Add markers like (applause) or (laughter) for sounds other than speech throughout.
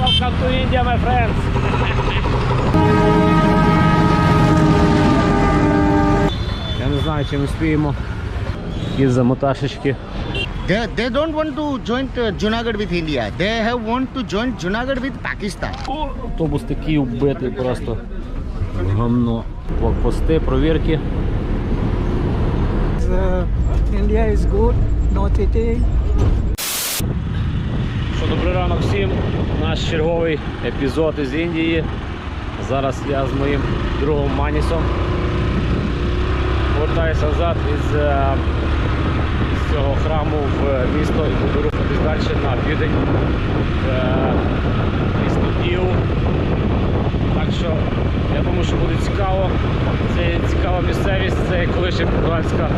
Welcome to India, my friends. Я не знаю, чи ми спіємо. Такі замоташечки. They, they don't want to join uh, Junagadh with India. They have want to join Junagadh with Pakistan. Автобус такий вбитий просто. Гамно. Блокпости, провірки. Uh, India is good, no cheating. Що, добрий ранок всім. Наш черговий епізод із Індії. Зараз я з моїм другом Манісом повертаюся назад із, е, з цього храму в місто і буду рухатись далі на південь е, місто Діу. Так що я думаю, що буде цікаво. Це цікава місцевість, це колишня португальська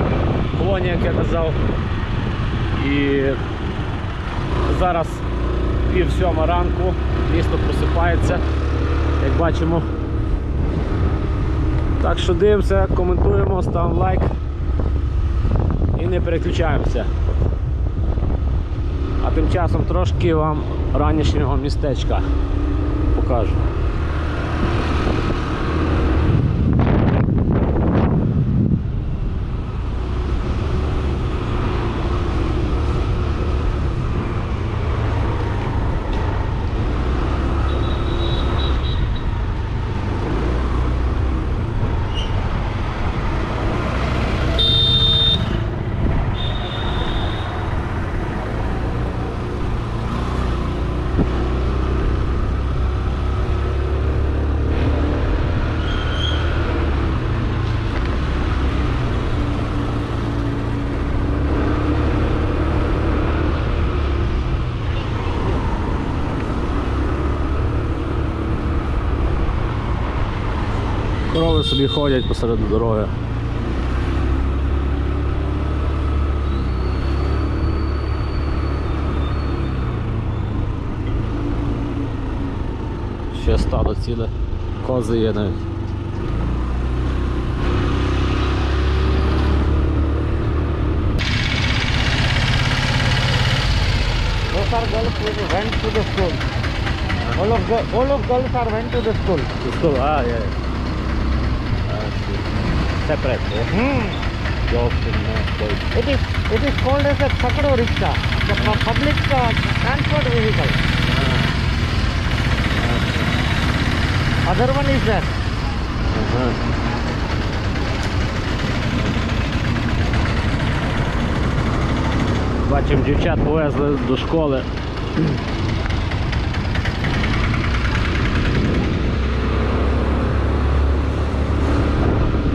колонія, як я казав. І Зараз пів сьома ранку, місто просипається, як бачимо. Так що дивимося, коментуємо, ставимо лайк і не переключаємося. А тим часом трошки вам ранішнього містечка покажу. Корови собі ходять посеред дороги. Ще стадо ціле, кози є навіть. Those are girls who went to the school. All of, the, all of girls are went to the school. School, ah, yeah. Ah, see. Separate. Hmm. Uh. It is it is called as a Chakro rickshaw, the pu- public uh, transport vehicle. Other one is there. Ага. Бачимо, дівчат повезли до школи.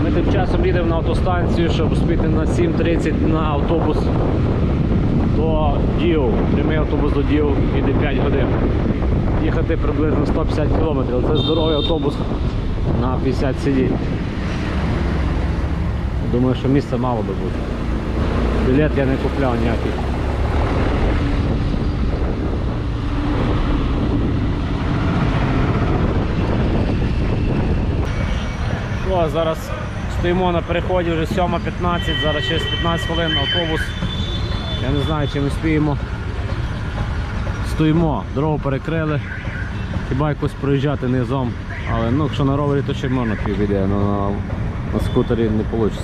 Ми тим часом їдемо на автостанцію, щоб успіти на 7.30 на автобус до Діу. Прямий автобус до Діу іде 5 годин. Їхати приблизно 150 км. Це здоровий автобус на 50 сидінь. Думаю, що місця мало би бути. Білет я не купляв ніякий. Зараз стоїмо на переході вже 7.15, зараз через 15 хвилин автобус. Я не знаю, чи ми спіємо. Стоїмо, дорогу перекрили. Хіба якось проїжджати низом. Але ну, якщо на ровері, то ще можна півбіде, але на, на скутері не вийде.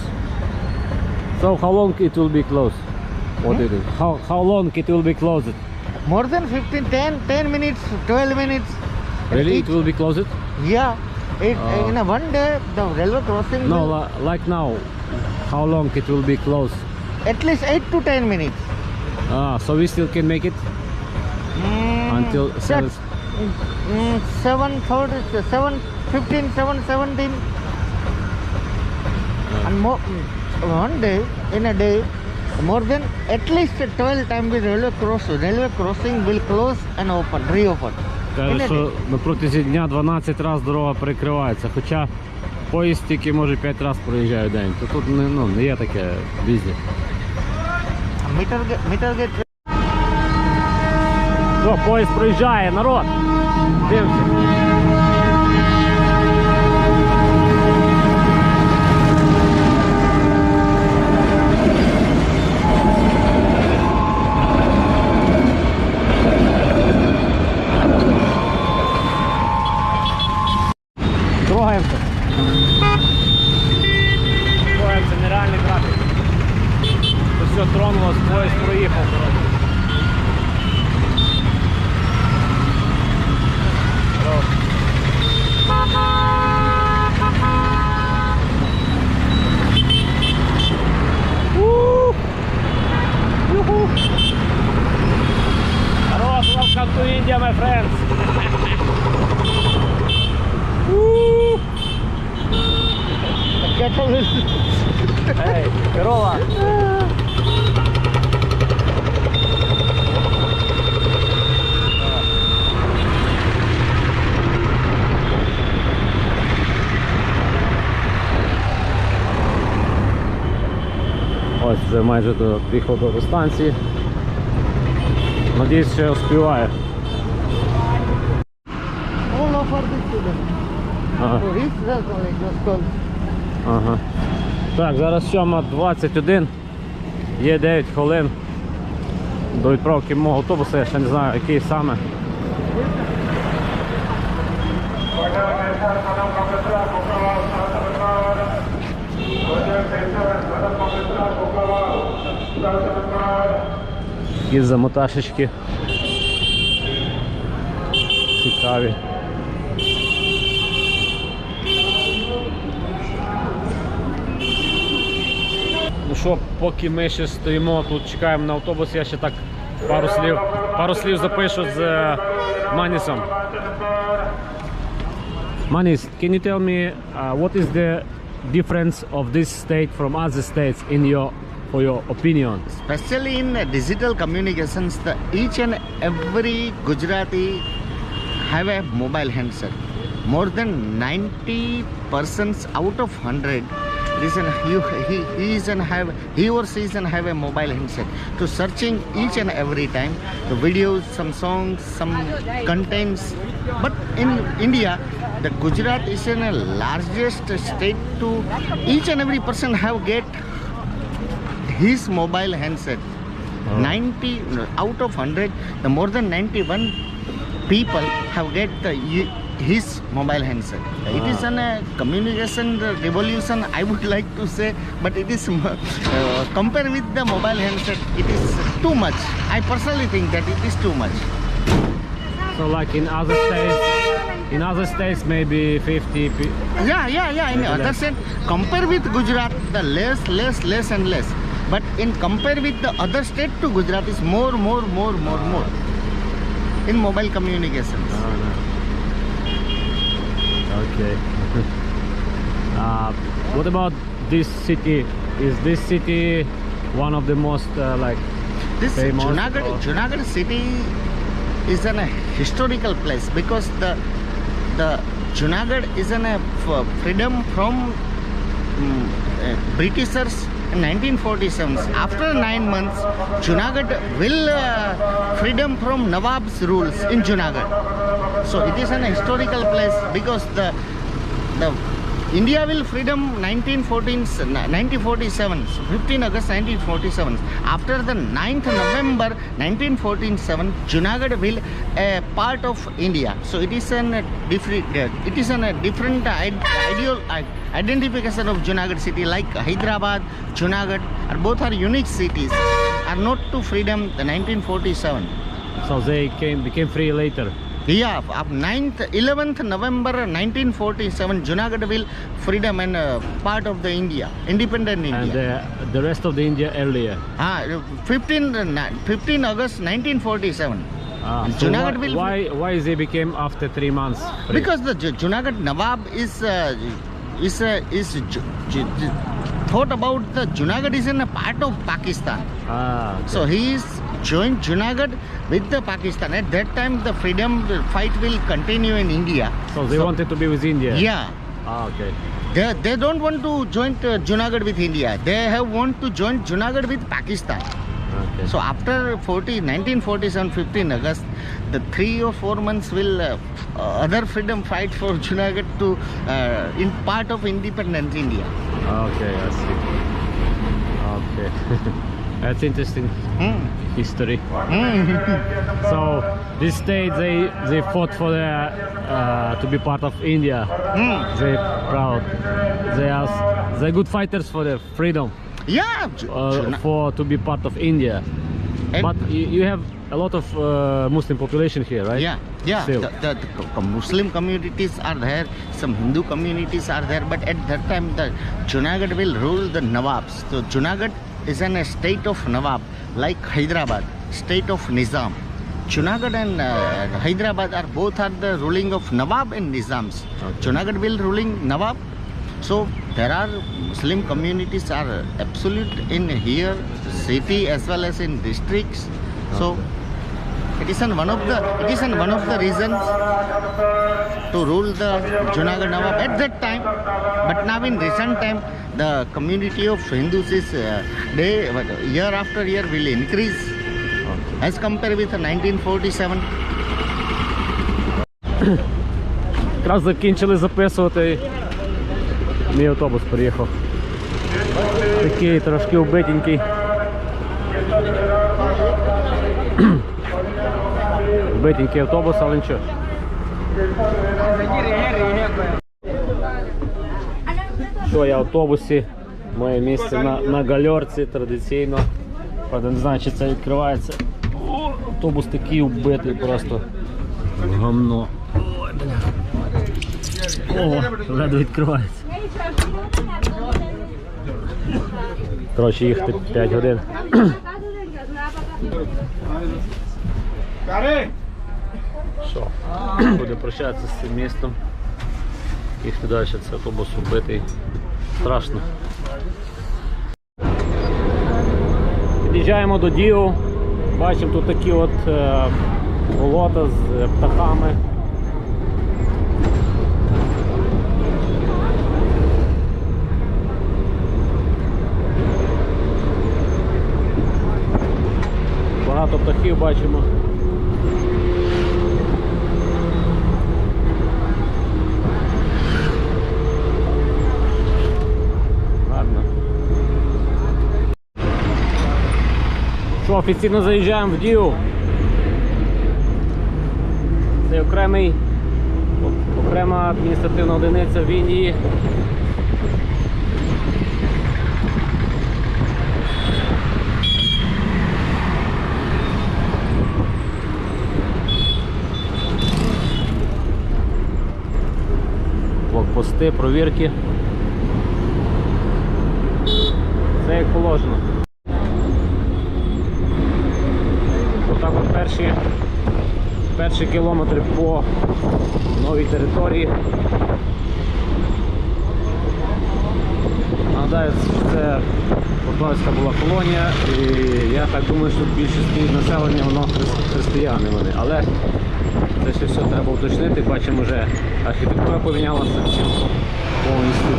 So how long it will be closed? What it is? How, how long it will be closed? More than 15, 10, 10 minutes, 12 minutes. Really, it will be closed? Yeah. It, Oh. in a one day, the railway crossing No, will like now. How long it will be closed? at least 8 to 10 minutes. Ah, so we still can make it Mm, until seven. mm, 7, 30, 7, 15, 7, 17. And more, mm, one day, in a day, more than at least 12 times the railway cross, railway crossing will close and open, reopen. Каже, що на протязі дня 12 разів дорога перекривається. Хоча поїзд тільки може 5 разів проїжджає в день. То тут не, ну, не є таке gate О, поїзд проїжджає, народ! Дивимося. Ой, це нереальний графік. Тут все тронулось, поїзд проїхав. Welcome to India, my friends. (laughs) Kettle is корова. Ось вже майже до підходу до станції. Надіюсь, що я успіваю. all over the student. Ага. Так, зараз 7.21. Є 9 хвилин до відправки мого автобуса, я ще не знаю, який саме. Такі замоташечки. Цікаві. що, поки ми ще стоїмо тут, чекаємо на автобус, я ще так пару слів, пару слів запишу з е, Манісом. Manis, can you tell me uh, what is the difference of this state from other states in your for your opinion? Especially in uh, digital communications, the each and every Gujarati have a mobile handset. More than 90 persons out of 100 is an, he, he, is an have he or she is an have a mobile handset. To searching each and every time the videos some songs some contents. But in india the gujarat is in a largest state to each and every person have get his mobile handset. 90 out of 100, the more than 91 people have get the his mobile handset. It is an uh, communication revolution, I would (laughs) like to say, but it is (laughs) uh, compared with the mobile handset, it is too much. I personally think that it is too much. So like in other states, in other states maybe 50. Yeah, yeah, yeah. In other less. state, compare with Gujarat, the less, less, less and less. But in compare with the other state to Gujarat is more, more, more, more, more. In mobile communications. Oh, no. Okay. (laughs) uh, what about this city? Is this city one of the most uh, like This famous Junagadh, or- Junagadh city is an, a historical place because the the Junagadh is an, a f- freedom from mm, uh, Britishers in 1947. After nine months, Junagadh will uh, freedom from Nawab's rules in Junagadh. So it is an historical place because the the India will freedom 1914 1947 15 August 1947 after the 9th November 1947 Junagadh will a part of India. So it is an uh, different it is an, a different id- ideal identification of Junagadh city like Hyderabad Junagadh are both are unique cities are not to freedom the 1947 so they came became free later? yeah 9th 11th november 1947 junagadh will freedom and uh, part of the india independent india. and the, rest of the india earlier. Ah 15 uh, august 1947 why, ah, will, why why became after three months? Because the Junagadh Nawab is uh, is is thought about the Junagadh is in a part of Pakistan. ah, okay. So he is joined Junagadh with the Pakistan. At that time, the freedom fight will continue in India. so they wanted to be with India. Yeah. Ah, okay. They, they don't want to join uh, Junagadh with India. They have want to join Junagadh with Pakistan. Okay. So after 40, 1947, 15 August, the three or four months will uh, uh, other freedom fight for Junagadh to uh, in part of independent India. Okay, I see. Okay. (laughs) That's interesting Hmm. history. Hmm. (laughs) So this state they they fought for the uh, to be part of India. Hmm. They proud. They are they good fighters for the freedom. Yeah, uh, for to be part of India. and- But you, have a lot of uh, Muslim population here, right? Yeah, yeah. The, the, the Muslim communities are there, some Hindu communities are there, but at that time the Junagadh will rule the Nawabs. So Junagadh is an a state of Nawab, like Hyderabad, state of Nizam. Junagadh and uh, Hyderabad are both are the ruling of Nawab and Nizams. Okay. Junagadh will ruling Nawab. So there are Muslim communities are absolute in here city as well as in districts. So it is an one of the it is an one of the reasons to rule the Junagadh Nawab at that time. But now in recent time, the community of Hindus is uh, day what, year after year will increase as compared with 1947. Якраз закінчили записувати. Мій автобус приїхав. Такий трошки убитенький. (clears throat) Убитенький автобус, але нічого. Що я в автобусі. Моє місце на, на гальорці традиційно. Правда, не знаю, чи це відкривається. О, автобус такий убитий просто. Гамно. О, ледве відкривається. Коротше, їхати 5 годин. Що? Буде прощатися з цим містом. Їхати далі, це автобус убитий. Страшно. Під'їжджаємо до Діо. Бачимо тут такі от е, болота з птахами. Багато птахів бачимо. Гарно. Що, офіційно заїжджаємо в Дію. Це окремий, окрема адміністративна одиниця в Індії. Блокпости, провірки. Це як положено. Отак от перші, перші кілометри по новій території. Нагадаю, це Португальська була колонія, і я так думаю, що більшість населення воно християни вони. Але це ще все треба уточнити. Бачимо, вже архітектура помінялася повністю.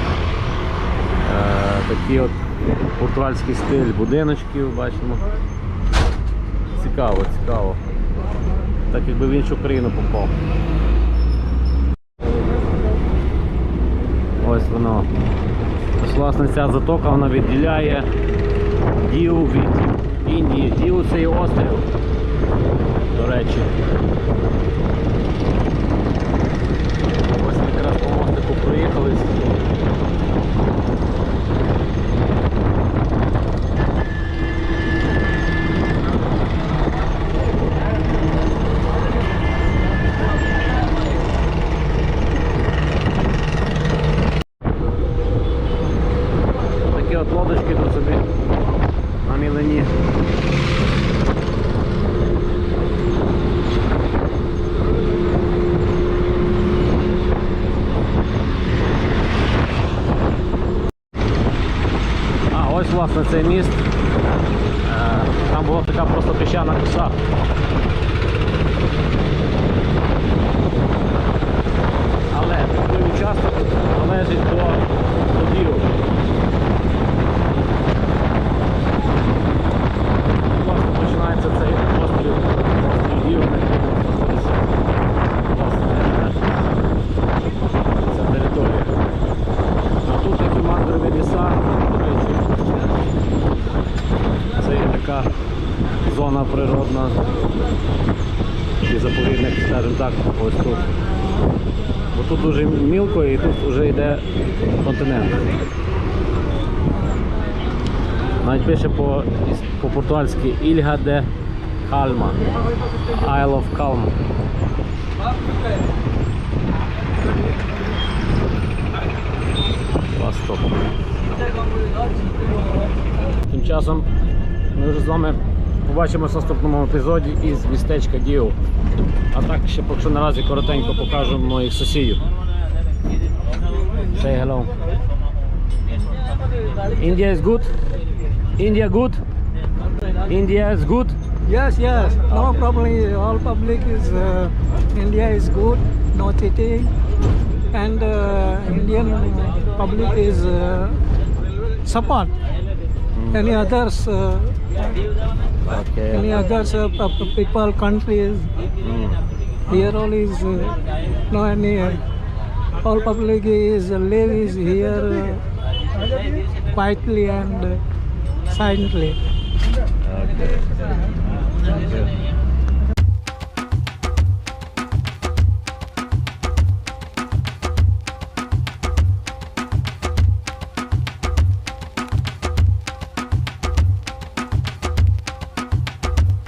Е, такий от португальський стиль будиночків бачимо. Цікаво, цікаво. Так якби в іншу країну попав. Ось воно. Ось власне ця затока вона відділяє Діу від Індії. Діу це є острів, до речі. Ось якраз по мостику проїхались. Такі от лодочки тут собі на мілені. А, власне цей міст. Е, Там була така просто піщана коса. Але той участок належить до, водів. Власне починається цей острів, острів Діу, на якому знаходиться власне ця територія. А тут такі мандрові ліса, до речі. Це є така зона природна. І заповідник, скажімо так, ось тут. Бо тут дуже мілко і тут вже йде континент. Навіть пише по, по-португальськи Ільга де Кальма. Isle of Calm. Тим часом ми вже з вами побачимося в наступному епізоді із містечка Діо. А так ще поки що наразі коротенько покажу моїх сусідів. Say hello. India is good? India good? India is good? Yes, yes, no problem. All public is uh, India is good, no cheating, and uh, Indian public is uh, support. Mm. Any others, uh, Okay. Any other uh, people, countries, mm. here all is uh, no any. Uh, all public is uh, lives here uh, quietly and uh, silently. Okay. okay.